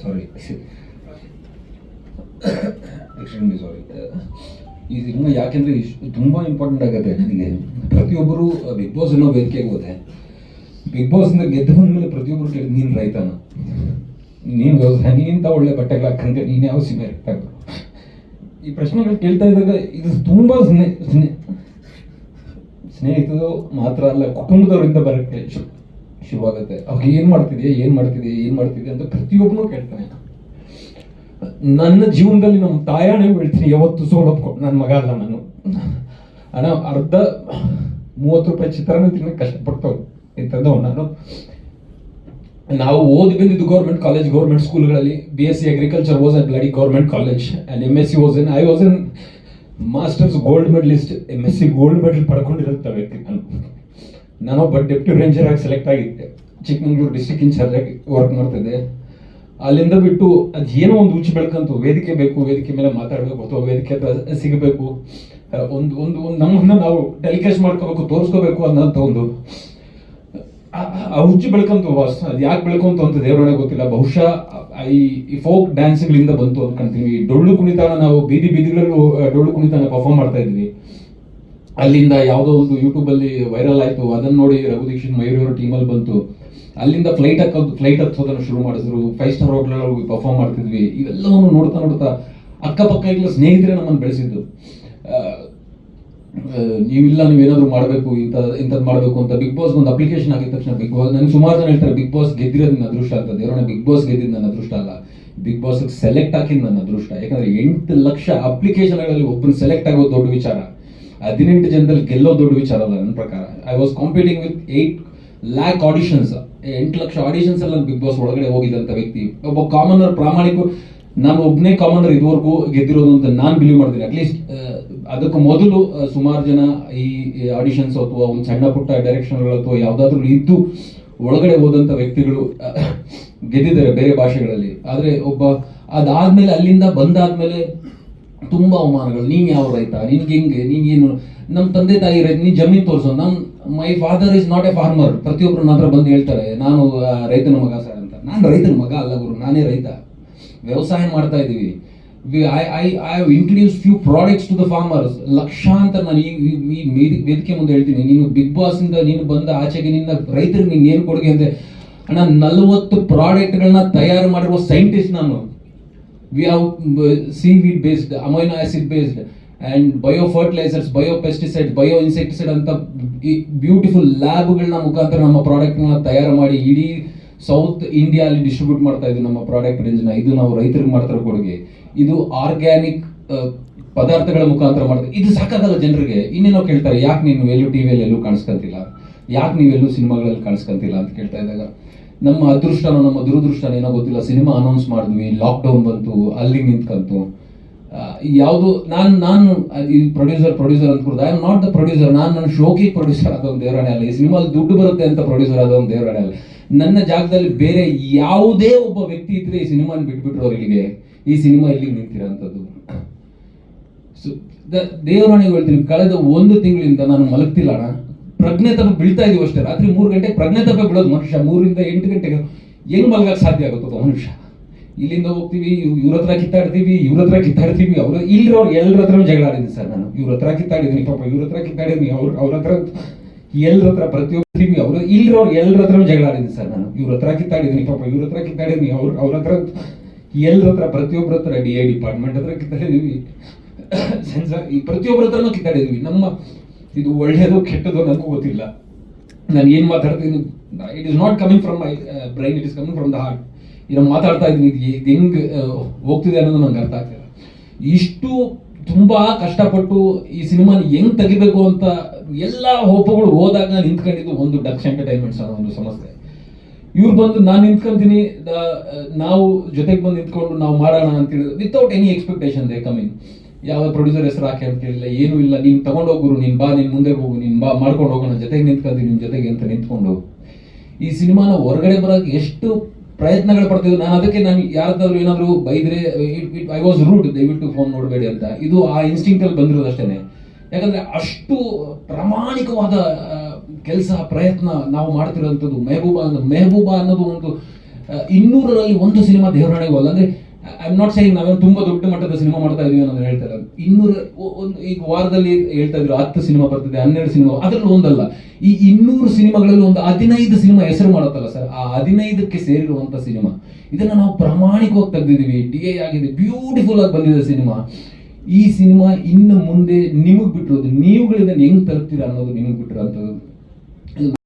ಸಾರಿ extremely sorry ಈ cinema ಯಾಕೆಂದ್ರೆ ಇಷ್ಟು ತುಂಬಾ ಇಂಪಾರ್ಟೆಂಟ್ ಆಗುತ್ತೆ ನನಗೆ ಪ್ರತಿಯೊಬ್ಬರು ಬಿಗ್ ಬಾಸ್ ಅನ್ನೋ ವೇದಿಕೆಗೆ ಹೋದೆ ಬಿಗ್ ಬಾಸ್ನ ಗೆದ್ದು ಬಂದ್ಮೇಲೆ ಪ್ರತಿಯೊಬ್ಬರು ಕೇಳಿ, ನೀನು ರೈತನ? ನೀನು ವ್ಯವಸಾಯ ನೀನಿಂತ ಒಳ್ಳೆ ಬಟ್ಟೆಗಳು ಹಾಕಂದ್ರೆ ನೀನು ಯಾವ ಸಿಮೆ ರೈತ ಈ ಪ್ರಶ್ನೆಗಳು ಕೇಳ್ತಾ ಇದ್ದಾಗ ಇದು ತುಂಬಾ ಸ್ನೇಹ ಸ್ನೇ, ಸ್ನೇಹಿತರು ಮಾತ್ರ ಅಲ್ಲ, ಕುಟುಂಬದವರಿಂದ ಬರೋಕ್ಕೆ ಶುರುವಾಗುತ್ತೆ. ಅವಾಗ ಏನು ಮಾಡ್ತಿದ್ಯಾ? ಏನು ಮಾಡ್ತಿದ್ಯಾ? ಏನು ಮಾಡ್ತಿದ್ಯಾ? ಅಂತ ಪ್ರತಿಯೊಬ್ಬನು ಕೇಳ್ತಾನೆ. ನನ್ನ ಜೀವನದಲ್ಲಿ ನಮ್ಮ ತಾಯಾಣೆ ಹೇಳ್ತೀನಿ, ಯಾವತ್ತು ಸೋಲೊಪ್ಕೊಂಡು ನನ್ನ ಮಗ ಅಲ್ಲ ನಾನು. ಅಣ್ಣ, ಅರ್ಧ ಮೂವತ್ತು ರೂಪಾಯಿ ಚಿತ್ರಾನ್ನ ತಿನ್ನಕ್ಕೆ ಕಷ್ಟಪಡ್ತವ್ರು ಇಂಥದ್ದವ್ ನಾನು. ನಾವು ಓದಿ ಬಂದಿದ್ದು government college government ಸ್ಕೂಲ್ಗಳಲ್ಲಿ B S C agriculture was at bloody government college and M S C was in I was in masters gold medalist M S C gold medal ಪಡ್ಕೊಂಡಿರೋಂಥ ವ್ಯಕ್ತಿ ನಾನು. ನಾನೊಬ್ಬ ಡೆಪ್ಟಿ ರೇಂಜರ್ ಆಗಿ select ಆಗಿದ್ದೆ. Chikmagalur district in charge ಆಗಿ work ಮಾಡ್ತಿದ್ದೆ. ಅಲ್ಲಿಂದ ಬಿಟ್ಟು ಅದು ಒಂದು ಉಚ್ಚು ಬೆಳ್ಕಂತು ವೇದಿಕೆ ಬೇಕು, ವೇದಿಕೆ ಮೇಲೆ ಮಾತಾಡಬೇಕು, ಅಥವಾ ವೇದಿಕೆ ಸಿಗಬೇಕು ಒಂದು ಒಂದು ಒಂದು ನಮ್ಮನ್ನ ನಾವು ಟೆಲಿಕಾಸ್ಟ್ ಮಾಡ್ಕೋಬೇಕು, ತೋರಿಸ್ಕೋಬೇಕು ಅನ್ನೋಂಥ ಒಂದು, ಆ- ಹುಚ್ಚು ಬೆಳ್ಕಂತು ವಾಸ್ ಅದು ಯಾಕೆ ಬೆಳ್ಕೊಂತು ಅಂತ ದೇವರೊಳಗೆ ಗೊತ್ತಿಲ್ಲ. ಬಹುಶಃ ಈ ಈ ಫೋಕ್ ಡ್ಯಾನ್ಸ್ಗಳಿಂದ ಬಂತು ಅನ್ಕೊಂತೀವಿ ಡೊಳ್ಳು ಕುಣಿತಾನ ನಾವು ಬೀದಿ ಬೀದಿಗಳಲ್ಲೂ ಡೊಳ್ಳು ಕುಣಿತಾನ ಪರ್ಫಾರ್ಮ್ ಮಾಡ್ತಾ ಇದ್ವಿ. ಅಲ್ಲಿಂದ ಯಾವುದೋ ಒಂದು ಯೂಟ್ಯೂಬಲ್ಲಿ ವೈರಲ್ ಆಯ್ತು. ಅದನ್ನ ನೋಡಿ ರಘು ದೀಕ್ಷಿತ್ ಮಯೂರಿ ಅವರ ಟೀಮಲ್ಲಿ ಬಂತು. ಅಲ್ಲಿಂದ ಫ್ಲೈಟ್ ಹಾಕೋದು ಫ್ಲೈಟ್ ಹತ್ತೋದನ್ನು ಶುರು ಮಾಡಿದ್ರು. ಫೈವ್ ಸ್ಟಾರ್ ಹೋಟ್ಲಲ್ಲಿ ಹೋಗಿ ಪರ್ಫಾರ್ಮ್ ಮಾಡ್ತಿದ್ವಿ. ಇವೆಲ್ಲವನ್ನು ನೋಡ್ತಾ ನೋಡ್ತಾ ಅಕ್ಕಪಕ್ಕ ಇಲ್ಲ ಸ್ನೇಹಿತರೆ ನಮ್ಮನ್ನು ಬೆಳೆಸಿದ್ದು. ನೀವಿಲ್ಲ, ನೀವೇನಾದ್ರೂ ಮಾಡಬೇಕು, ಇಂಥ ಇಂಥದ್ದು ಮಾಡಬೇಕು ಅಂತ ಬಿಗ್ ಬಾಸ್ ಒಂದು ಅಪ್ಲಿಕೇಶನ್ ಆಗಿದ ತಕ್ಷಣ ಬಿಗ್ ಬಾಸ್ ನನಗೆ ಸುಮಾರು ಜನ ಹೇಳ್ತಾರೆ ಬಿಗ್ ಬಾಸ್ ಗೆದ್ದಿರೋದು ನನ್ನ ಅದೃಷ್ಟ ಅಂತ. ದೇವರನ್ನ ಬಿಗ್ ಬಾಸ್ ಗೆದ್ದಿದ್ದು ನನ್ನ ಅದೃಷ್ಟ ಅಲ್ಲ. ಬಿಗ್ ಬಾಸ್ ಸೆಲೆಕ್ಟ್ ಹಾಕಿದ್ದು ನನ್ನ ಅದೃಷ್ಟ. ಯಾಕಂದ್ರೆ ಎಂಟು ಲಕ್ಷ ಅಪ್ಲಿಕೇಶನ್ಗಳಲ್ಲಿ ಒಬ್ಬರು ಸೆಲೆಕ್ಟ್ ಆಗೋದು ದೊಡ್ಡ ವಿಚಾರ. ಹದಿನೆಂಟು ಜನದಲ್ಲಿ ಗೆಲ್ಲೋ ದೊಡ್ಡ ವಿಚಾರ ಅಲ್ಲ ನನ್ನ ಪ್ರಕಾರ. I was competing with eight lakh auditions ಎಂಟು ಲಕ್ಷ ಆಡಿಷನ್ಸ್ ಅಲ್ಲಿ ಬಿಗ್ ಬಾಸ್ ಒಳಗಡೆ ಹೋಗಿದ್ದಂಥ ವ್ಯಕ್ತಿ. ಒಬ್ಬ ಕಾಮನರ್ ಪ್ರಾಮಾಣಿಕ ನಾನು ಒಬ್ಬನೇ ಕಾಮನರ್ ಇದುವರೆಗೂ ಗೆದ್ದಿರೋದು ಅಂತ ನಾನು ಬಿಲೀವ್ ಮಾಡ್ತೀನಿ. ಅಟ್ಲೀಸ್ಟ್ ಅದಕ್ಕೂ ಮೊದಲು ಸುಮಾರು ಜನ ಈ ಆಡಿಷನ್ಸ್ ಅಥವಾ ಒಂದು ಸಣ್ಣ ಪುಟ್ಟ ಡೈರೆಕ್ಷನ್ಗಳು ಅಥವಾ ಯಾವುದಾದ್ರೂ ಇದ್ದು ಒಳಗಡೆ ಹೋದಂಥ ವ್ಯಕ್ತಿಗಳು ಗೆದ್ದಿದ್ದಾರೆ ಬೇರೆ ಭಾಷೆಗಳಲ್ಲಿ. ಆದರೆ ಒಬ್ಬ ಅದಾದ್ಮೇಲೆ ಅಲ್ಲಿಂದ ಬಂದಾದ್ಮೇಲೆ ತುಂಬಾ ಅವಮಾನಗಳು. ನೀನು ಯಾವ ರೈತ? ನಿನ್ಗೆ ಹೆಂಗೆ? ಏನು? ನಮ್ಮ ತಂದೆ ತಾಯಿ ರೈತ, ನೀನ್ ಜಮೀನು ತೋರಿಸೋ. ನಮ್ my father is not a farmer ಪ್ರತಿಯೊಬ್ಬರು ನನ್ನ ಹತ್ರ ಬಂದು ಹೇಳ್ತಾರೆ ನಾನು ರೈತನ ಮಗ ಸರ್ ಅಂತ. ನಾನು ರೈತನ ಮಗ ಅಲ್ಲ ಗುರು ನಾನೇ ರೈತ. ವ್ಯವಸಾಯ ಮಾಡ್ತಾ ಇದ್ದೀವಿ. I I I have introduce few products to the farmers ಲಕ್ಷಾಂತರ ನಾನು ಈ ಈ- ವೇದಿಕೆ ಮುಂದೆ ಹೇಳ್ತೀನಿ. ನೀನು ಬಿಗ್ ಬಾಸಿಂದ ನೀನು ಬಂದ ಆಚೆಗೆ ನಿನ್ನ ರೈತರಿಗೆ ನೀನು ಏನು ಕೊಡುಗೆ ಅಂದ್ರೆ ಅಣ್ಣ ನಲವತ್ತು ಪ್ರಾಡಕ್ಟ್ಗಳನ್ನ ತಯಾರು ಮಾಡಿರುವ ಸೈಂಟಿಸ್ಟ್ ನಾನು. We have uh, based amino acid based and bio fertilisers bio pesticide bio insecticide ಅಂತ ಬ್ಯೂಟಿಫುಲ್ ಲ್ಯಾಬ್ಗಳನ್ನ ಮುಖಾಂತರ ನಮ್ಮ ಪ್ರಾಡಕ್ಟ್ನ ತಯಾರು ಮಾಡಿ ಇಡೀ ಸೌತ್ ಇಂಡಿಯಾ ಅಲ್ಲಿ ಡಿಸ್ಟ್ರಿಬ್ಯೂಟ್ ಮಾಡ್ತಾ ಇದ್ವಿ ನಮ್ಮ ಪ್ರಾಡಕ್ಟ್ ರೇಂಜ್ನ ಇದು ನಾವು ರೈತರಿಗೆ ಮಾಡ್ತಿರೋ ಕೊಡುಗೆ. ಇದು ಆರ್ಗ್ಯಾನಿಕ್ ಪದಾರ್ಥಗಳ ಮುಖಾಂತರ ಮಾಡ್ತಾರೆ ಇದು ಸಾಕಾಗಲ್ಲ ಜನರಿಗೆ. ಇನ್ನೇನೋ ಕೇಳ್ತಾರೆ, ಯಾಕೆ ನೀನು ಎಲ್ಲೂ ಟಿವಿಯಲ್ಲಿ ಎಲ್ಲೂ ಕಾಣಿಸ್ಕೊಂತಿಲ್ಲ? ಯಾಕೆ ನೀವೆಲ್ಲೂ ಸಿನಿಮಾಗಳಲ್ಲಿ ಕಾಣಿಸ್ಕೊಂತಿಲ್ಲ ಅಂತ ಕೇಳ್ತಾ ಇದ್ದಾಗ, ನಮ್ಮ ಅದೃಷ್ಟನೋ, ನಮ್ಮ ದುರದೃಷ್ಟನೋ ಏನೋ ಗೊತ್ತಿಲ್ಲ. ಸಿನಿಮಾ ಅನೌನ್ಸ್ ಮಾಡಿದ್ವಿ ಲಾಕ್ಡೌನ್ ಬಂತು, ಅಲ್ಲಿ ನಿಂತ್ಕಂತು. ಯಾವುದು ನಾನು ನಾನು ಈ producer producer ಅಂದ್ಕೊಡ್ದು I am not the producer ನಾನು ನನ್ನ ಶೋಕಿ ಪ್ರೊಡ್ಯೂಸರ್ ಆದ ಒಂದು ದೇವರಾಣೆ ಅಲ್ಲ. ಈ ಸಿನಿಮಾದಲ್ಲಿ ದುಡ್ಡು ಬರುತ್ತೆ ಅಂತ ಪ್ರೊಡ್ಯೂಸರ್ ಆದ ಒಂದು ದೇವರಾಣೆ ಅಲ್ಲ. ನನ್ನ ಜಾಗದಲ್ಲಿ ಬೇರೆ ಯಾವುದೇ ಒಬ್ಬ ವ್ಯಕ್ತಿ ಇದ್ರೆ ಈ ಸಿನಿಮಾನ ಬಿಟ್ಬಿಟ್ರು ಅವರಿಗೆ ಈ ಸಿನಿಮಾ ಇಲ್ಲಿಗೆ ನಿಂತಿರೋಂಥದ್ದು ಸೊ ದೇವರಾಣಿಗೆ ಹೇಳ್ತೀನಿ, ಕಳೆದ ಒಂದು ತಿಂಗಳಿಂದ ನಾನು ಮಲಗ್ತಿಲ್ಲ ಪ್ರಜ್ಞೆ ತಪ್ಪ ಬೀಳ್ತಾ ಇದೀವಿ ಅಷ್ಟೇ. ರಾತ್ರಿ ಮೂರು ಗಂಟೆಗೆ ಪ್ರಜ್ಞೆ ತಪ್ಪ ಬೀಳೋದು ಮನುಷ್ಯ. ಮೂರಿಂದ ಎಂಟು ಗಂಟೆಗೆ ಹೆಂಗ್ ಮಲಗಕ್ಕೆ ಸಾಧ್ಯ ಆಗುತ್ತೋ ಮನುಷ್ಯ? ಇಲ್ಲಿಂದ ಹೋಗ್ತೀವಿ ಇವ್ರ ಹತ್ರ ಕಿತ್ತಾಡ್ತೀವಿ, ಇವ್ರ ಹತ್ರ ಕಿತ್ತಾಡ್ತೀವಿ. ಅವ್ರ ಇಲ್ಲಿರೋರು ಎಲ್ಲರ ಹತ್ರ ಜಗಳ ಆಡಿದ್ದೀನಿ ಸರ್ ನಾನು. ಇವ್ರ ಹತ್ರ ಕಿತ್ತಾಡಿದ್ದೀನಿ, ಪಾಪ ಇವ್ರ ಹತ್ರ ಕಿತ್ತಾಡಿದ್ದೀನಿ, ಅವ್ರ ಅವ್ರ ಹತ್ರ ಎಲ್ಲರ ಹತ್ರ ಪ್ರತಿಯೊಬ್ಬ ಅವ್ರ ಇಲ್ಲಿರೋರು ಎಲ್ಲರ ಹತ್ರ ಜಗಳ ಆಡಿದ್ದೀನಿ ಸರ್ ನಾನು. ಇವ್ರ ಹತ್ರ ಕಿತ್ತಾಡಿದ್ದೀನಿ, ಪಾಪ ಇವ್ರ ಹತ್ರ ಕಿತ್ತಾಡಿದ್ದೀನಿ, ಅವ್ರ ಅವ್ರ ಹತ್ರ ಎಲ್ಲರ ಹತ್ರ ಪ್ರತಿಯೊಬ್ಬರ ಹತ್ರ ಡಿ ಐ ಡಿಪಾರ್ಟ್ಮೆಂಟ್ ಹತ್ರ ಕಿತ್ತಾಡಿದೀವಿ. ಸೆನ್ಸರ್ ಈ ಪ್ರತಿಯೊಬ್ಬರ ಹತ್ರನೂ ಕಿತ್ತಾಡಿದೀವಿ. ನಮ್ಮ ಇದು ಒಳ್ಳೇದು ಕೆಟ್ಟದು ನನಗೂ ಗೊತ್ತಿಲ್ಲ. ನಾನು ಏನು ಮಾತಾಡ್ತೀನಿ it is not coming from my brain it is coming from the heart ಈಗ ಮಾತಾಡ್ತಾ ಇದ್ದೀನಿ. ಇದು ಹೆಂಗ್ ಹೋಗ್ತಿದೆ ಅನ್ನೋದು ನಂಗೆ ಅರ್ಥ ಆಗ್ತಿಲ್ಲ. ಇಷ್ಟು ತುಂಬಾ ಕಷ್ಟಪಟ್ಟು ಈ ಸಿನಿಮಾನ ಹೆಂಗ್ ತೆಗಿಬೇಕು ಅಂತ ಎಲ್ಲ ಹೋಪಗಳು ಹೋದಾಗ ನಿಂತ್ಕೊಂಡಿದ್ದು ಒಂದು ಡಕ್ಸ್ ಎಂಟರ್ಟೈನ್ಮೆಂಟ್ಸ್ ಅನ್ನೋ ಒಂದು ಸಂಸ್ಥೆ ಇವ್ರು ಬಂದು ನಾನು ನಿಂತ್ಕೊಂತೀನಿ ನಾವು ಜೊತೆಗೆ ಬಂದು ನಿಂತ್ಕೊಂಡು ನಾವು ಮಾಡೋಣ ಅಂತ without any expectation they coming ಯಾವ ಪ್ರೊಡ್ಯೂಸರ್ ಹೆಸರು ಹಾಕಿ ಅಂತ ಹೇಳಿಲ್ಲ ಏನೂ ಇಲ್ಲ, ನೀನು ತಗೊಂಡೋಗ್ರು ನೀನ್ ಬಾ, ನಿನ್ ಮುಂದೆ ಹೋಗು, ನೀನು ಬಾ, ಮಾಡ್ಕೊಂಡು ಹೋಗೋಣ, ಜೊತೆಗೆ ನಿಂತ್ಕೊಂತೀನಿ ನಿಮ್ಮ ಜೊತೆಗೆ ಅಂತ ನಿಂತ್ಕೊಂಡು ಈ ಸಿನಿಮಾನ ಹೊರಗಡೆ ಬರೋಕೆ ಎಷ್ಟು ಪ್ರಯತ್ನಗಳು ಪಡ್ತಿದ್ರು. ನಾನು ಅದಕ್ಕೆ ನಾನು ಯಾರಾದ್ರೂ ಏನಾದರೂ ಬೈದ್ರೆ ಐ ವಾಸ್ ರೂಡ್ ದಯವಿಟ್ಟು ಫೋನ್ ನೋಡಬೇಡಿ ಅಂತ. ಇದು ಆ ಇನ್ಸ್ಟಿಂಕ್ಟ್ ಅಲ್ಲಿ ಬಂದಿರೋದು ಅಷ್ಟೇನೆ. ಯಾಕಂದ್ರೆ ಅಷ್ಟು ಪ್ರಾಮಾಣಿಕವಾದ ಕೆಲಸ, ಪ್ರಯತ್ನ ನಾವು ಮಾಡ್ತಿರೋಂಥದ್ದು ಮೆಹಬೂಬಾ ಅನ್ನೋದು ಮೆಹಬೂಬಾ ಅನ್ನೋದು ಒಂದು ಇನ್ನೂರರಲ್ಲಿ ಒಂದು ಸಿನಿಮಾ ದೇವರಾಣೆಗೂ ಅಂದ್ರೆ ಐ ನಾಟ್ ಸೇಯಿಂಗ್ ನಾವೇನು ತುಂಬಾ ದೊಡ್ಡ ಮಟ್ಟದ ಸಿನಿಮಾ ಮಾಡ್ತಾ ಇದೀವಿ ಅನ್ನೋದು ಹೇಳ್ತಾ ಇಲ್ಲ. ಇನ್ನೂರ ಒಂದು ಈಗ ವಾರದಲ್ಲಿ ಹೇಳ್ತಾ ಇದ್ರು ಹತ್ತು ಸಿನಿಮಾ ಬರ್ತದೆ, ಹನ್ನೆರಡು ಸಿನಿಮಾ ಅದರಲ್ಲಿ ಒಂದಲ್ಲ. ಈ ಇನ್ನೂರು ಸಿನಿಮಾಗಳಲ್ಲಿ ಒಂದು ಹದಿನೈದು ಸಿನಿಮಾ ಹೆಸರು ಮಾಡುತ್ತಲ್ಲ ಸರ್. ಆ ಹದಿನೈದಕ್ಕೆ ಸೇರಿರುವಂತ ಸಿನಿಮಾ. ಇದನ್ನ ನಾವು ಪ್ರಾಮಾಣಿಕವಾಗಿ ತೆಗೆದಿದ್ದೀವಿ. ಡಿ ಎ ಆಗಿದೆ. ಬ್ಯೂಟಿಫುಲ್ ಆಗಿ ಬಂದಿದೆ ಸಿನಿಮಾ. ಈ ಸಿನಿಮಾ ಇನ್ನು ಮುಂದೆ ನಿಮಗ್ ಬಿಟ್ಟಿರೋದು, ನೀವುಗಳಿಂದ ಹೆಂಗ್ ತರ್ತೀರಾ ಅನ್ನೋದು ನಿಮಗ್ ಬಿಟ್ಟಿರೋಂಥದ್ದು.